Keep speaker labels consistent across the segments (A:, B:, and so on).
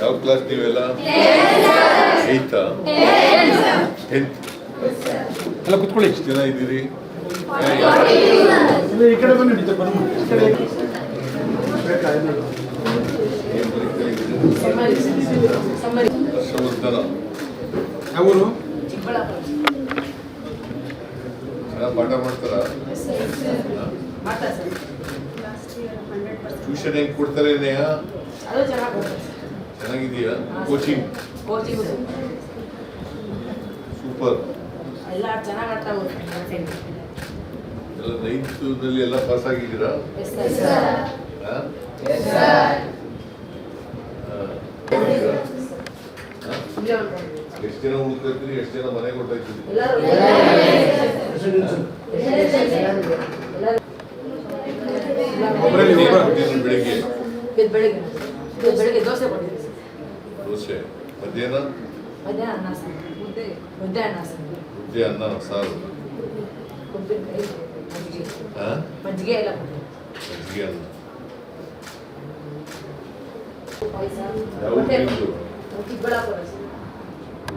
A: ಯಾವ ಕ್ಲಾಸ್ ನೀವೆಲ್ಲ? ಏಯ್ತಾ ಟೆಂತ್
B: ಎಲ್ಲ ಕುತ್ಕೊಳ್ಳಿ.
A: ಎಷ್ಟು ಜನ ಇದ್ದೀರಿ?
B: ಈ ಕಡೆ?
A: ಹರ್ಷವರ್ಧನ.
B: ಊರು
A: ಚೆನ್ನಾಗಿ ಪಾಠ ಮಾಡ್ತಾರ? ಟ್ಯೂಷನ್ ಹೆಂಗ್ ಕೊಡ್ತಾರೆ ನೇಹ ಚೆನ್ನಾಗಿದೆಯಾ ಕೋಚಿಂಗ್
C: ಕೋಚಿಂಗ್
A: ಸೂಪರ್
C: ಎಲ್ಲ ಚೆನ್ನಾಗಿ ಹೋಗ್ತಾರೆ
A: ಎಲ್ಲ ನೈನ್ತ್ನಲ್ಲಿ ಎಲ್ಲ ಪಾಸ್ ಆಗಿದ್ದೀರಾ? ಎಷ್ಟು ಜನ ಉಳ್ಕೊಳ್ತೀರಿ ಎಷ್ಟು ಜನ ಮನೆಗೆ ಹೊಟ್ಟೋಯ್ತೀರಿ
C: ಎಲ್ಲರೂ
B: ಒಬ್ಬರಲ್ಲಿ
A: ಏನ್
B: ಒಬ್ಬರು
A: ಕೊಟ್ಟಿದ್ರು ಬೆಳಿಗ್ಗೆ?
C: ಇದು ಬೆಳಿಗ್ಗೆ. ದೋಸೆ
A: ದೋಸೆ ಮಧ್ಯಾಹ್ನ?
C: ಮಧ್ಯಾಹ್ನ ಅನ್ನ ಸರ್. ಮುದ್ದೆ ಅನ್ನ ಸರ್.
A: ಮುದ್ದೆ ಅನ್ನ ಸಾರು.
C: ಉಪ್ಪಿನಕಾಯಿ ಮಜ್ಜಿಗೆ. ಎಲ್ಲ
A: ಮಜ್ಜಿಗೆ ಅನ್ನ. ಯಾವ
C: ಹೊಟ್ಟೆ
A: ಊರಿದ್ದು?
C: ಚಿಕ್ಕಬಳ್ಳಾಪುರ ಸರ್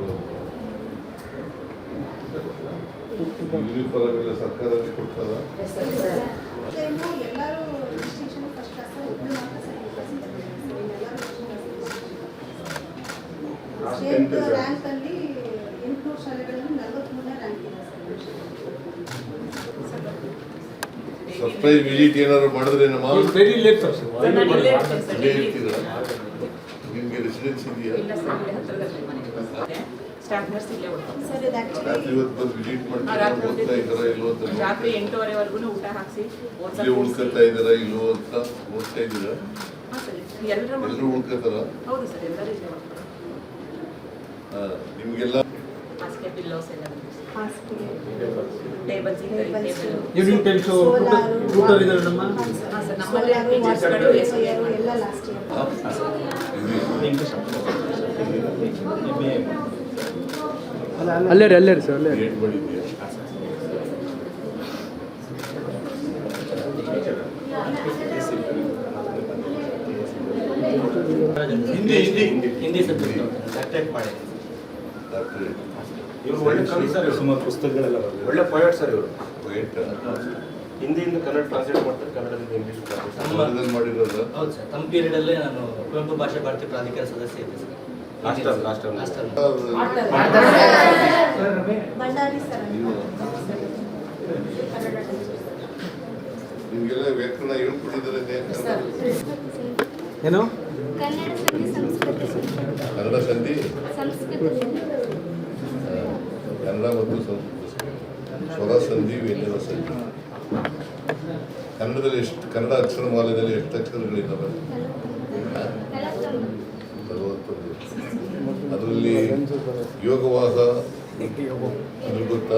A: ಯೂನಿಫಾರ್ಮ್ ಎಲ್ಲ ಸರ್ಕಾರದಲ್ಲಿ ಕೊಡ್ತಾರ
C: ಎಸ್ ಸರ್ ಸರ್
D: ಟೈಮು ಎಲ್ಲರೂ ಡಿಸ್ಟಿಂಕ್ಷನ್ ಫಸ್ಟ್ ಕ್ಲಾಸ್ ಒಬ್ಬರು ಮಾತ್ರ ಸೆಕೆಂಡ್ ಕ್ಲಾಸ್ ಸ್ಟೇಟ್ ರ್ಯಾಂಕ್ ಅಲ್ಲಿ ಎಂಟುನೂರು ಶಾಲೆಗಳಲ್ಲಿ ನಲವತ್ಮೂರನೇ ರ್ಯಾಂಕ್ ಇದೆ
A: ಸರ್ಪ್ರೈಸ್ ವಿಸಿಟ್ ಏನಾದ್ರು ಮಾಡಿದ್ರೆ ನಮ್ಮ
B: ವೆರಿ ಲೇಟ್ ಸರ್
A: ನಿಮ್ಗೆ ರೆಸಿಡೆನ್ಸ್ ಇದೆಯಾ?
C: ಸ್ಟಾಫ್ ನರ್ಸ್ ಇಲ್ಲೇ ಹೋಗ್ತಾರೆ
A: ರಾತ್ರಿ
C: ಎಂಟೂವರೆವರೆಗೂ ಊಟ ಹಾಕಿಸಿ
A: ಉಳ್ಕೊತಾ ಅಂತ ಓದ್ತಾ ಇದ್ದೀರಾ?
C: ಎಲ್ಲರೂ
A: ಉಳ್ಕೊತಾರ?
C: ಹೌದು ಸರ್ ಎಲ್ಲರೂ ಇಲ್ಲೇ ಹೋಗ್ತಾರೆ
A: ನಿಮ್ಗೆಲ್ಲ
C: ಹಾಸಿಗೆ ಪಿಲ್ಲೋಸ್ ಎಲ್ಲ
D: ಹಾಸಿಗೆ
C: ಟೇಬಲ್ಸ್
B: ರೂಟರ್ ನಮ್ಮ
C: ಸರ್ ನಮ್ಮಲ್ಲಿ
D: ಎಲ್ಲ ಲಾಸ್ಟ್ ಇಯರ್
A: ಹಾ? ಇದು
E: ಅಲ್ಲೇ ರೀ ಅಲ್ಲೇ ರೀ ಸರ್ ಅಲ್ಲೇ
F: ಹಿಂದಿ ಹಿಂದಿ. ಹಿಂದಿ ಸಬ್ಜೆಕ್ಟ್ ಮಾಡಿ. ಇವರು ಒಳ್ಳೆ ಕವಿ ಸರ್ ಇವರು. ಸುಮಾರು ಪುಸ್ತಕಗಳೆಲ್ಲ. ಒಳ್ಳೆ ಪೊಯೆಟ್ ಸರ್ ಇವರು. ಹಿಂದಿಯಿಂದ ಕನ್ನಡ ಟ್ರಾನ್ಸ್ಲೇಟ್ ಮಾಡ್ತಾರೆ ಕನ್ನಡದಿಂದ ಇಂಗ್ಲಿಷ್
A: ಮಾಡಿರೋದ?
G: ಹೌದು ಸರ್. ತಮ್ಮ ಪೀರಿಯಡಲ್ಲೇ ನಾನು ಕುವೆಂಪು ಭಾಷಾ ಭಾರತೀಯ ಪ್ರಾಧಿಕಾರ ಸದಸ್ಯ ಇದ್ದೆ ಸರ್.
A: ನಿಮ್ಗೆಲ್ಲ ವ್ಯಾಕರಣ
B: ಏನು?
H: ಕನ್ನಡ ಸಂಧಿ ಸಂಸ್ಕೃತ.
A: ಕನ್ನಡ ಮತ್ತು ಸ್ವರ ಸಂಧಿ ವ್ಯಂಜನ ಸಂಧಿ. ಕನ್ನಡದಲ್ಲಿ ಎಷ್ಟು ಕನ್ನಡ ಅಕ್ಷರಮಾಲೆಯಲ್ಲಿ ಎಷ್ಟು ಅಕ್ಷರಗಳಿದ್ದಾವೆ? ನಲವತ್ತೊಂದು ಅದರಲ್ಲಿ ಯೋಗವಾದ ಅದು ಗೊತ್ತಾ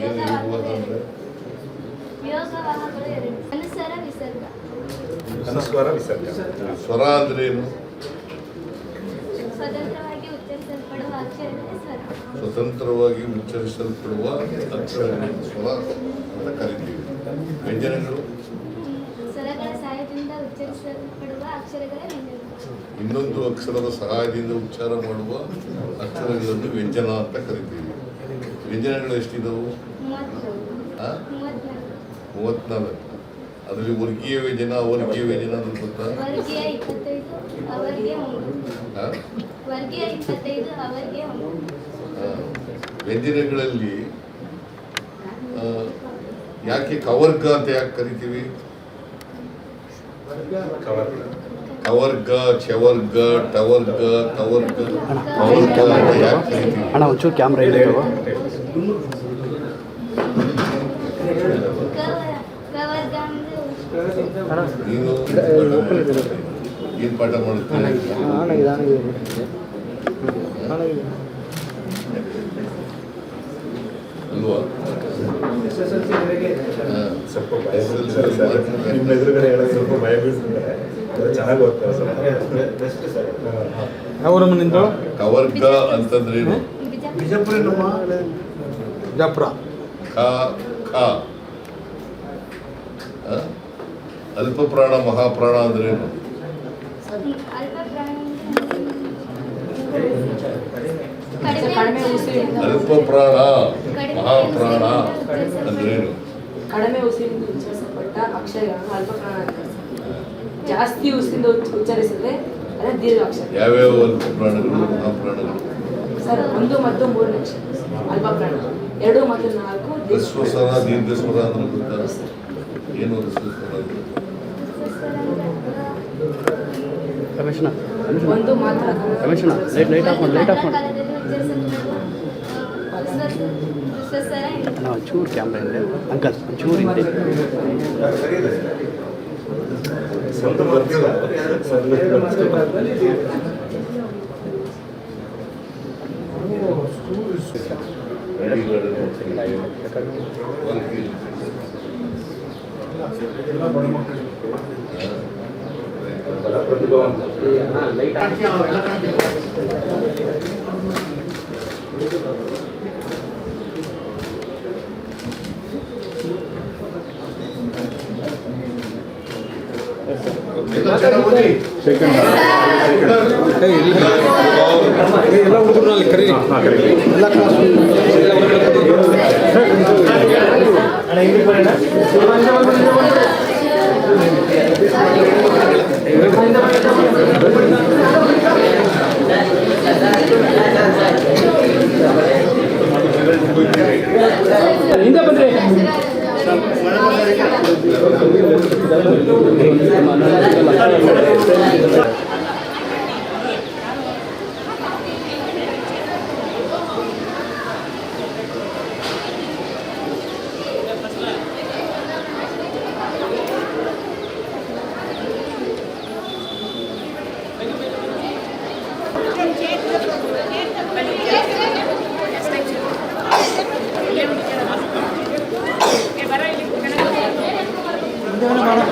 A: ಏನು ಯೋಗವಾದ ಅಂದರೆ?
H: ಯೋಗವಾಹಗಳು ಎರಡು ಅನುಸರ ವಿಸರ್ಗ.
F: ಅನುಸ್ವಾರ ವಿಸರ್ಗ.
A: ಸ್ವರ ಅಂದ್ರೆ ಏನು?
H: ಸ್ವತಂತ್ರವಾಗಿ ಉಚ್ಚರಿಸಲ್ಪಡುವ ಅಕ್ಷರ ಸ್ವರ.
A: ಸ್ವತಂತ್ರವಾಗಿ ಉಚ್ಚರಿಸಲ್ಪಡುವ ಅಕ್ಷರಗಳನ್ನು ಸ್ವರ ಅಂತ ಕರಿತೀವಿ. ವ್ಯಂಜನಗಳು
H: ಸ್ವರಗಳ ಸಹಾಯದಿಂದ ಉಚ್ಚರಿಸಲ್ಪಡುವ ಅಕ್ಷರಗಳೇ ವ್ಯಂಜನಗಳು
A: ಇನ್ನೊಂದು ಅಕ್ಷರದ ಸಹಾಯದಿಂದ ಉಚ್ಚಾರ ಮಾಡುವ ಅಕ್ಷರಗಳನ್ನು ವ್ಯಂಜನ ಅಂತ ಕರಿತೀವಿ. ವ್ಯಂಜನಗಳು ಎಷ್ಟಿದವು?
H: ಮೂವತ್ನಾಲ್ಕು
A: ಅದರಲ್ಲಿ ವರ್ಗೀಯ ವ್ಯಂಜನ ಅವರ್ಗೀಯ ವ್ಯಂಜನ ಅಂದ್ರೆ ಗೊತ್ತಾ? ವ್ಯಂಜನಗಳಲ್ಲಿ ಯಾಕೆ ಕವರ್ಗ ಅಂತ ಯಾಕೆ ಕರಿತೀವಿ? ಕವರ್ಗ ಚವರ್ಗ ಟವರ್ಗ ಕವರ್ಗ
E: ಅಣ್ಣ ಒಂಚೂರು ಕ್ಯಾಮ್ರಾ ಇದೆ
A: ಏನು ಪಾಠ
E: ಇದು.
A: ಅಲ್ವಾ.
F: ಸ್ವಲ್ಪ ಸರ್ ನಿಮ್ಮ ಎದುರುಗಡೆ ಹೇಳೋದು ಸ್ವಲ್ಪ ಭಯ ಬೀಳ್ತಿದ್ದಾರೆ ಅದು ಚೆನ್ನಾಗಿ ಓದ್ತಾರೆ ಸರ್
B: ಊರಮ್ಮ ನಿಂದು?
A: ಕವರ್ಗ ಅಂತಂದ್ರೇನು
H: ಬಿಜಾಪುರ
B: ಬಿಜಾಪುರ?
A: ಅಲ್ಪ ಪ್ರಾಣ ಮಹಾಪ್ರಾಣ ಅಂದ್ರೇನು
H: ಅಲ್ಪ ಪ್ರಾಣ ಕಡಿಮೆ
D: ಕಡಿಮೆ
H: ಉಸಿರಿಂದ
A: ಅಲ್ಪ ಪ್ರಾಣ ಮಹಾಪ್ರಾಣ ಅಂದ್ರೇನು
I: ಕಡಿಮೆ ಅಕ್ಷರಗಳನ್ನು ಅಲ್ಪ ಪ್ರಾಣ ಜಾಸ್ತಿ ಉಸಿರಿಂದ ಉಚ್ಚ- ಉಚ್ಚರಿಸಿದ್ರೆ ಅದೇ ದೀರ್ಘ ಅಕ್ಷರ.
A: ಯಾವ್ಯಾವ ಅಲ್ಪ ಪ್ರಾಣಗಳು ಮಹಾಪ್ರಾಣಗಳು
I: ಸರ್ ಒಂದು ಮತ್ತು ಮೂರನೇ ಅಕ್ಷರ. ಅಲ್ಪ ಪ್ರಾಣ ಎರಡು ಮತ್ತು ನಾಲ್ಕು ದೀರ್ಘ
A: ಹ್ರಸ್ವ ಸ್ವರ ದೀರ್ಘ ಸ್ವರ ಅಂದ್ರೆ ಗೊತ್ತಾ? ಏನು ಹ್ರಸ್ವ ಸ್ವರ ಅಂದ್ರೆ?
I: ಒಂದು ಮಾತ್ರ
E: ಲೈಟ್ ಆಫ್ ಮಾಡಿ ಲೈಟ್ ಆಫ್ ಮಾಡಿ.
H: ಕಾಲದಲ್ಲಿ ಉಚ್ಚರಿಸಲ್ಪಡುವ ವಿಶ್ವಸ್ವರ
E: ಅಣ್ಣ ಒಂಚೂರು ಕ್ಯಾಮ್ರಾ ಹಿಂದೆ ಅಂಕಲ್ ಒಂಚೂರು ಹಿಂದೆ
F: ಸ್ವಂತ
A: ಎಲ್ಲ ಚೆನ್ನಾಗ್ ಓದಿ.
B: ಏಯ್, ಇಲ್ಲ. ಏಯ್, ಎಲ್ಲ ಹುಡುಗರು ಅಲ್ಲಿ ಕರೀರಿ ಎಲ್ಲ ಕ್ಲಾಸ್ ಎಲ್ಲ 何だろ
C: う? Yo no, no, no.